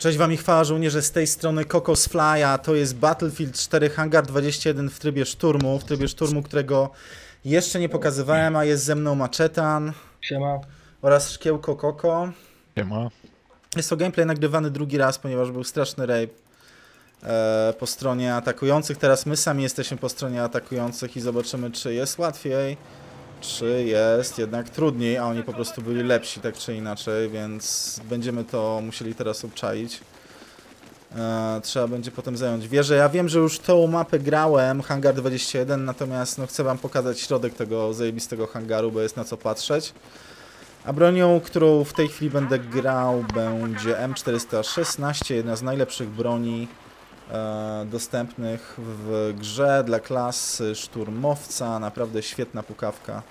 Cześć wam i chwała żołnierze z tej strony Kokos Fly'a, to jest Battlefield 4 Hangar 21 w trybie szturmu, w trybie szturmu, którego jeszcze nie pokazywałem, a jest ze mną Machetan Siema. oraz Szkiełko Koko. Siema. Jest to gameplay nagrywany drugi raz, ponieważ był straszny rape e, po stronie atakujących. Teraz my sami jesteśmy po stronie atakujących i zobaczymy, czy jest łatwiej, czy jest jednak trudniej, a oni po prostu byli lepsi, tak czy inaczej, więc będziemy to musieli teraz obczaić. E, trzeba będzie potem zająć wieżę. Ja wiem, że już tą mapę grałem, Hangar 21, natomiast no, chcę wam pokazać środek tego zajebistego hangaru, bo jest na co patrzeć. A bronią, którą w tej chwili będę grał, będzie M416, jedna z najlepszych broni dostępnych w grze dla klasy szturmowca. Naprawdę świetna pukawka.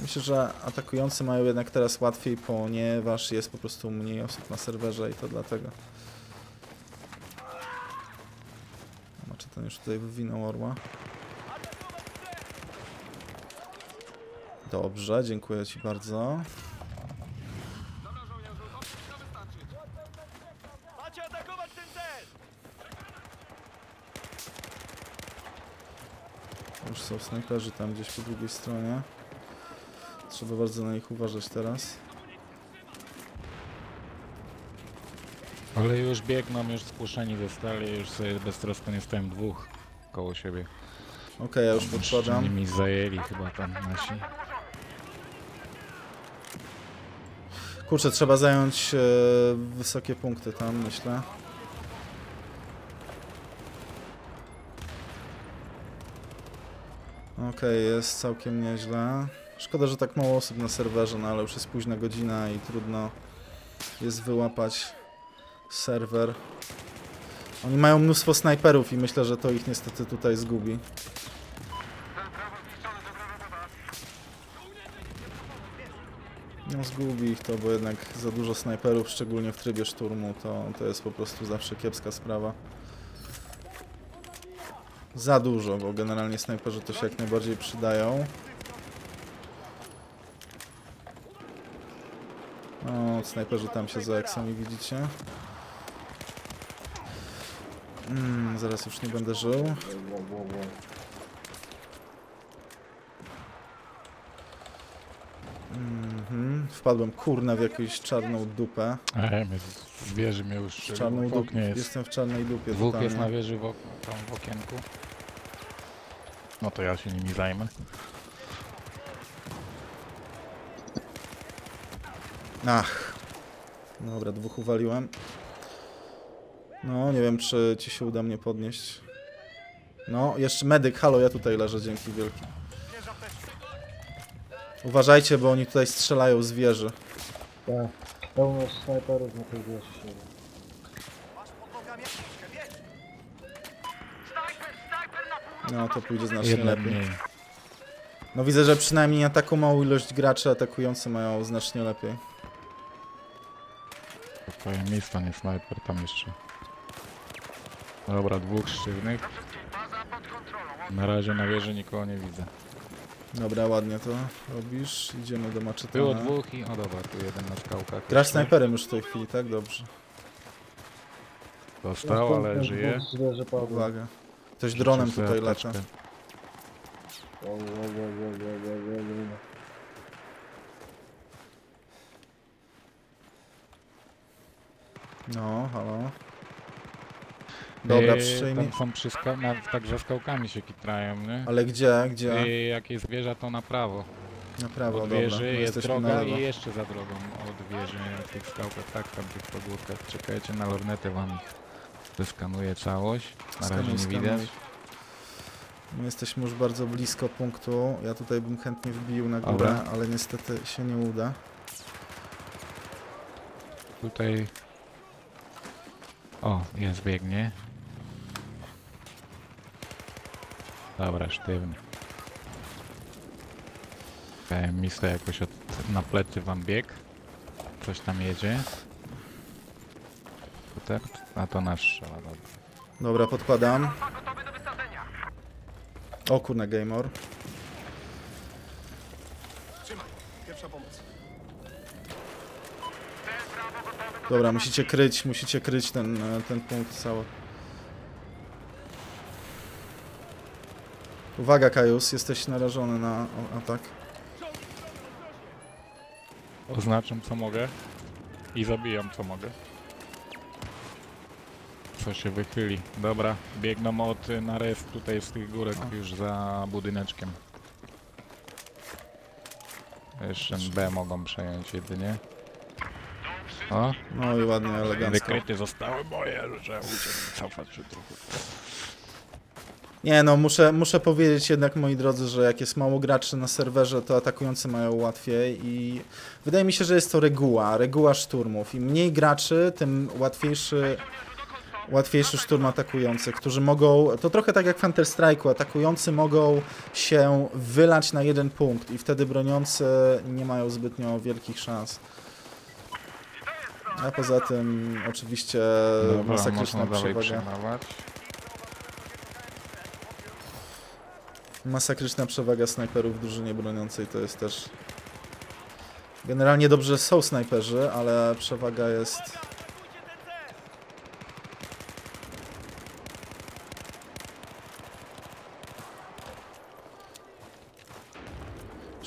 Myślę, że atakujący mają jednak teraz łatwiej, ponieważ jest po prostu mniej osób na serwerze i to dlatego. Znaczy ten już tutaj wywinął orła. Dobrze, dziękuję Ci bardzo. Macie atakować ten cel! Już są snajperzy tam gdzieś po drugiej stronie. Trzeba bardzo na nich uważać teraz. Ale już biegną, już spłuszeni zostali, już sobie beztrosko nie stoją dwóch koło siebie. Okej, ja już podkładam. nimi zajęli chyba tam nasi. Kurczę, trzeba zająć e, wysokie punkty tam, myślę. Okej, jest całkiem nieźle. Szkoda, że tak mało osób na serwerze, no ale już jest późna godzina i trudno jest wyłapać serwer. Oni mają mnóstwo snajperów i myślę, że to ich niestety tutaj zgubi. No zgubi ich to, bo jednak za dużo snajperów, szczególnie w trybie szturmu, to, to jest po prostu zawsze kiepska sprawa. Za dużo, bo generalnie snajperzy to się jak najbardziej przydają. O, snajperzy tam siedzą, jak sami widzicie. Mm, zaraz już nie będę żył. Mhm, wpadłem kurna w jakąś czarną dupę. Ej, wieży mnie już czarną dupę. jest. Jestem w czarnej dupie Dwóch totalnie. jest na wieży w, tam w okienku. No to ja się nimi zajmę. Ach. Dobra, dwóch uwaliłem. No, nie wiem, czy ci się uda mnie podnieść. No, jeszcze medyk, halo, ja tutaj leżę, dzięki wielkie. Uważajcie, bo oni tutaj strzelają z wieży. Tak. Pełno snajperów na tej wieży. Masz pod nogami apteczkę, wiesz? Snajper, snajper na pół! No, to pójdzie znacznie Jedna lepiej. mniej. No, widzę, że przynajmniej na taką małą ilość graczy atakujący mają znacznie lepiej. Miejsca, nie snajper tam jeszcze. Dobra, dwóch sztywnych. Na razie na wieży nikogo nie widzę. Dobra, ładnie to robisz. Idziemy do maczetana. Było dwóch i... O dobra, tu jeden na skałkach. Grasz snajperem już w tej chwili, tak? Dobrze. Dostał, ale żyje. Uwaga. Ktoś dronem tutaj lata. No, halo. Dobra, yy, przyjmij. Tam są przy na, także skałkami się kitrają, nie? Ale gdzie, gdzie? I jak jest wieża, to na prawo. Na prawo, od wieży dobra. jest droga i jeszcze za drogą od wieży na tych skałkach, tak, tam tych pogórkach. Czekajcie na lornetę wam zeskanuję całość. Na razie nie widać. My jesteśmy już bardzo blisko punktu. Ja tutaj bym chętnie wbił na górę, Dobra. ale niestety się nie uda. Tutaj... O, jest, biegnie. Dobra, sztywny. Misto jakoś od, na plecy wam bieg. Coś tam jedzie. A to nasz strzela, dobra. Dobra, podkładam. O kurna, pomoc. Dobra, musicie kryć, musicie kryć ten, e, ten punkt cały. Uwaga, Kajus, jesteś narażony na atak. Oznaczam co mogę i zabijam co mogę. Co się wychyli. Dobra, biegną od y, na tutaj z tych górek już za budyneczkiem. Jeszcze B mogą przejąć jedynie. O, No i ładnie, elegancko. wykryty zostały moje, że uciekł cofać się trochę. Nie no, muszę, muszę powiedzieć jednak, moi drodzy, że jak jest mało graczy na serwerze, to atakujący mają łatwiej i wydaje mi się, że jest to reguła, reguła szturmów. Im mniej graczy, tym łatwiejszy, łatwiejszy szturm atakujących, którzy mogą, to trochę tak jak w Counter-Strike'u, atakujący mogą się wylać na jeden punkt i wtedy broniący nie mają zbytnio wielkich szans. A poza tym oczywiście Dobra, masakryczna przewaga. Masakryczna przewaga snajperów w drużynie broniącej to jest też... Generalnie dobrze są snajperzy, ale przewaga jest...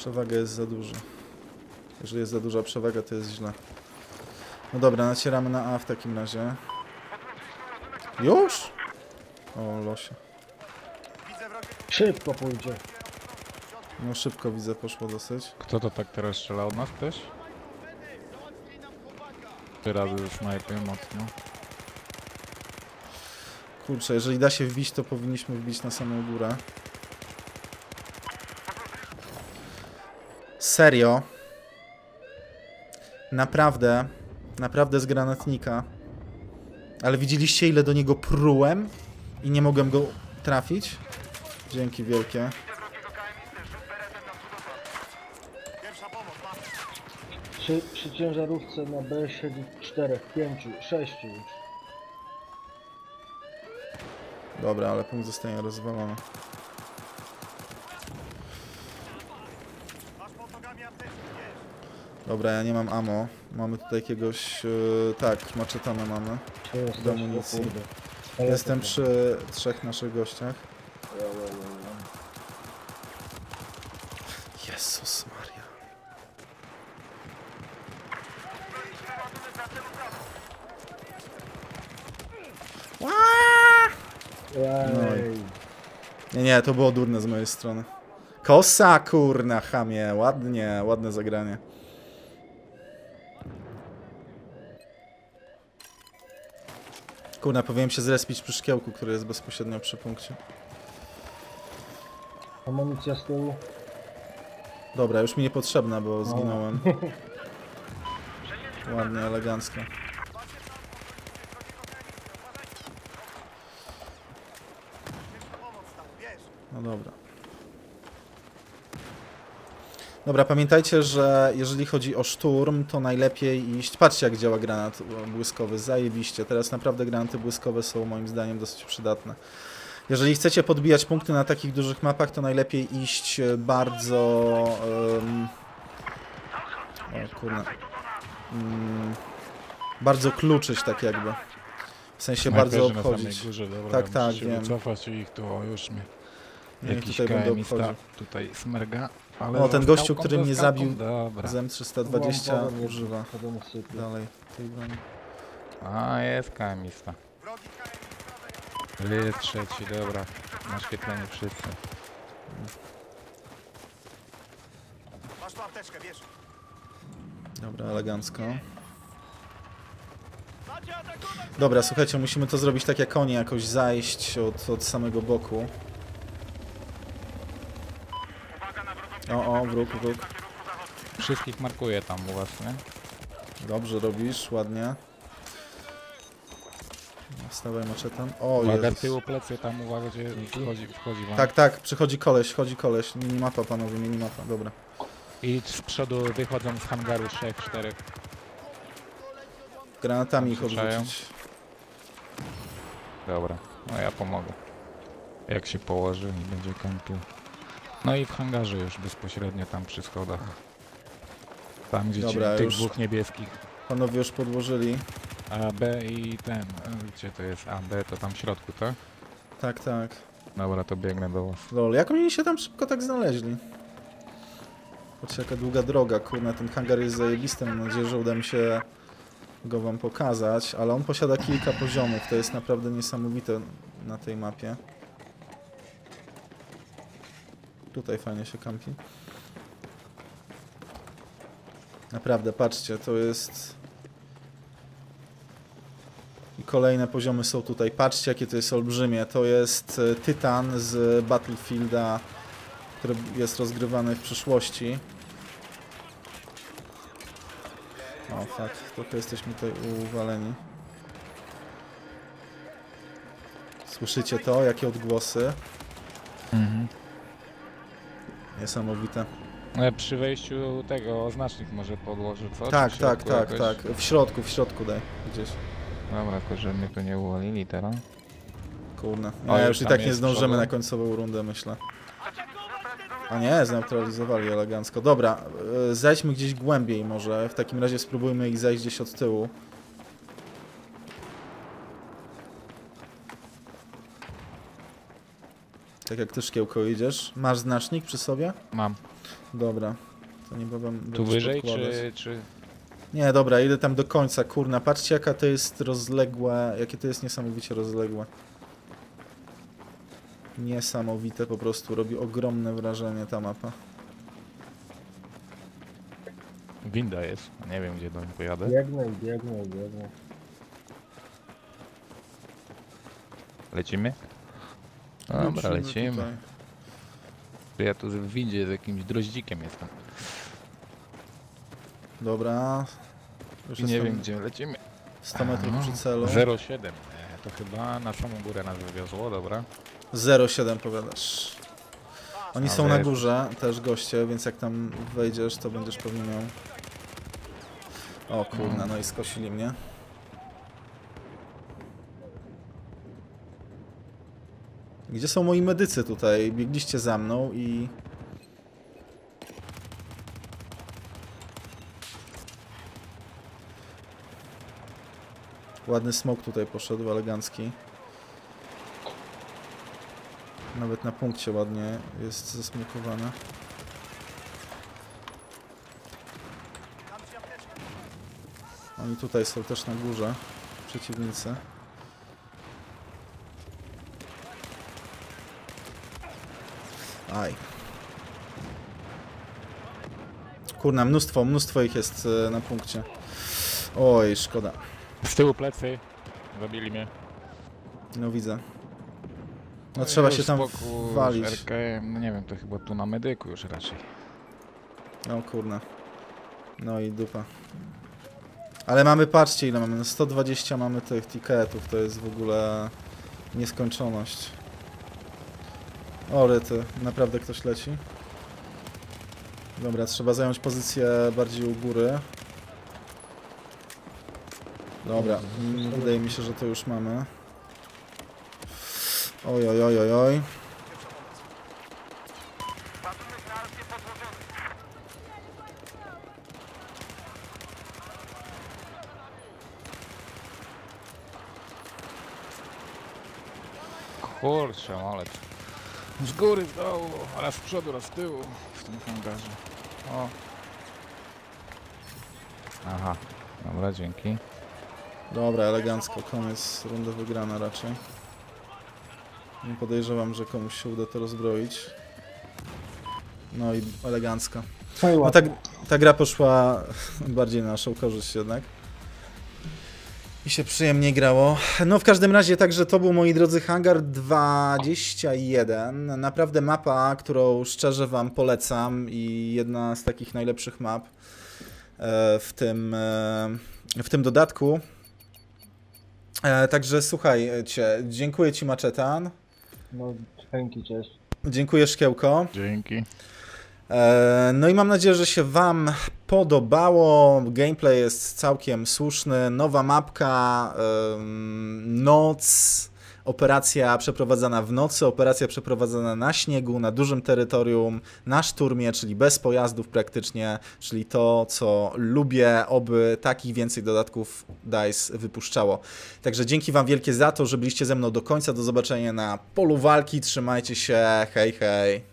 Przewaga jest za duża. Jeżeli jest za duża przewaga, to jest źle. No dobra, nacieramy na A w takim razie. Już? O, losie. Szybko pójdzie. No szybko widzę, poszło dosyć. Kto to tak teraz strzela od nas też? Trzy razy snajpy mocno. Kurczę, jeżeli da się wbić, to powinniśmy wbić na samą górę. Serio. Naprawdę, naprawdę z granatnika. Ale widzieliście ile do niego prułem i nie mogłem go trafić? Dzięki wielkie. Przy, przy ciężarówce na B siedzi czterech, pięciu, sześciu już. Dobra, ale punkt zostanie rozwalony. Masz pod nogami apteczki, wiesz. Dobra, ja nie mam ammo. Mamy tutaj jakiegoś... Yy, tak, maczetana mamy. Do amunicji. Jestem przy trzech naszych gościach. Jezus Maria. Ej, Nie, nie, to było durne z mojej strony. Kosa, kurna, chamie. Ładnie, ładne zagranie. Kurna, powinien się zrespić przy szkiełku, który jest bezpośrednio przy punkcie. Amunicja z tyłu. Dobra, już mi niepotrzebna, bo zginąłem. Ładnie, elegancko. No dobra. Dobra, pamiętajcie, że jeżeli chodzi o szturm, to najlepiej iść... Patrzcie, jak działa granat błyskowy, zajebiście. Teraz naprawdę granaty błyskowe są moim zdaniem dosyć przydatne. Jeżeli chcecie podbijać punkty na takich dużych mapach, to najlepiej iść e, bardzo... em, o kurna. Mm, bardzo kluczyć tak jakby. W sensie bardzo Snajperzy na samej obchodzić. górze, dobra, Tak, tak, wiem. wycofać ich tu, o już mnie. Jakiś tutaj będę obchodził. tutaj smerga. Ale O, ten gościu, który mnie zabił Dobra. Z M320 Łampołem używa dalej tej broni. A, jest KM Jest trzeci, dobra. Naświetlenie wszyscy. Masz tu apteczkę, wiesz. Dobra, elegancko. Dobra, słuchajcie, musimy to zrobić tak jak oni, jakoś zajść od, od samego boku. O, o, wróg, wróg. Wszystkich markuję tam u was, nie? Dobrze robisz, ładnie. Wstawaj maczetem. O, Uwaga, Jezus. tyłu plecy tam, uwaga, gdzie wchodzi, wchodzi wam. Tak, tak, przychodzi koleś, chodzi koleś. Minimapa, panowie, minimapa, dobra. I z przodu wychodzą z hangaru trzech, czterech. Granatami ich Słyszają? odrzucić. Dobra, no ja pomogę. Jak się położy i będzie kąpił. No i w hangarze już bezpośrednio tam przy schodach. Tam gdzie Dobra, ci, tych już. dwóch niebieskich. Panowie już podłożyli. A, B i ten, e, gdzie to jest? A, B to tam w środku, tak? Tak, tak. Dobra, to biegnę do was. Lol, jak oni się tam szybko tak znaleźli? Patrzcie jaka długa droga, kurna, ten hangar jest zajebisty, mam nadzieję, że uda mi się go wam pokazać, ale on posiada kilka poziomów, to jest naprawdę niesamowite na tej mapie. Tutaj fajnie się kampi. Naprawdę, patrzcie, to jest... I kolejne poziomy są tutaj. Patrzcie, jakie to jest olbrzymie. To jest e, Tytan z Battlefielda, który jest rozgrywany w przyszłości. O, fuck. Trochę jesteśmy tutaj uwaleni. Słyszycie to? Jakie odgłosy? Niesamowite. E, Przy wejściu tego oznacznik może podłoży, co? Tak, tak, tak, jakoś? tak. W środku, w środku daj. Gdzieś. Dobra, tylko że mnie tu nie uwolnili teraz. Kurna. O, Nie, już i tak nie zdążymy na końcową rundę, myślę. A nie, zneutralizowali elegancko. Dobra, e, zejdźmy gdzieś głębiej może. W takim razie spróbujmy ich zejść gdzieś od tyłu. Tak jak ty szkiełko idziesz. Masz znacznik przy sobie? Mam. Dobra. To niebawem Tu wyżej, czy, czy... Nie, dobra, idę tam do końca, kurna. Patrzcie jaka to jest rozległe, jakie to jest niesamowicie rozległe. Niesamowite po prostu, robi ogromne wrażenie ta mapa. Winda jest. Nie wiem, gdzie do niej pojadę. Biegnę biegnę biegnę. Lecimy? Dobra, Lecimy lecimy. tutaj. Ja tu w windzie z jakimś droździkiem jestem. Dobra. Już I nie jestem wiem, gdzie lecimy. 100 metrów przy celu. 0,7. E, To chyba na samą górę nas wywiozło, dobra. 0,7 powiadasz. Oni są Ale- na górze, też goście, więc jak tam wejdziesz, to będziesz pewnie miał... O kurna, no i skosili mnie. Gdzie są moi medycy tutaj? Biegliście za mną i... Ładny smok tutaj poszedł, elegancki. Nawet na punkcie ładnie jest zasmokowane. Oni tutaj są też na górze, przeciwnicy. Aj. Kurna, mnóstwo, mnóstwo ich jest e, na punkcie. Oj, szkoda. Z tyłu plecy. Zabili mnie. No widzę. No trzeba Już się tam spokój, walić. RKM, no nie wiem, to chyba tu na medyku już raczej. No kurna. No i dupa. Ale mamy, patrzcie ile mamy, no 120 mamy tych tiketów, to jest w ogóle nieskończoność. O ryty, naprawdę ktoś leci. Dobra, trzeba zająć pozycję bardziej u góry. Dobra, mm, wydaje mi się, że to już mamy. Oj, oj, oj, oj, oj. Kurczę, ale... Z góry, z dołu, raz z przodu, raz z tyłu w tym hangarze. O. Aha, dobra, dzięki. Dobra, elegancko, koniec, runda wygrana raczej. Nie podejrzewam, że komuś się uda to rozbroić. No i elegancko. No i No ładnie. ta, ta gra poszła bardziej na naszą korzyść jednak. I się przyjemnie grało. No w każdym razie, także to był, moi drodzy, Hangar 21. Naprawdę mapa, którą szczerze wam polecam i jedna z takich najlepszych map e, w tym, e, w tym dodatku. E, Także słuchajcie, dziękuję ci Maczetan, No, chęki, cześć. dziękuję Szkiełko. Dzięki. E, No i mam nadzieję, że się Wam podobało. Gameplay jest całkiem słuszny. Nowa mapka, noc, Operacja przeprowadzana w nocy, operacja przeprowadzana na śniegu, na dużym terytorium, na szturmie, czyli bez pojazdów praktycznie, czyli to, co lubię, oby takich więcej dodatków DICE wypuszczało. Także dzięki Wam wielkie za to, że byliście ze mną do końca. Do zobaczenia na polu walki. Trzymajcie się. Hej, hej.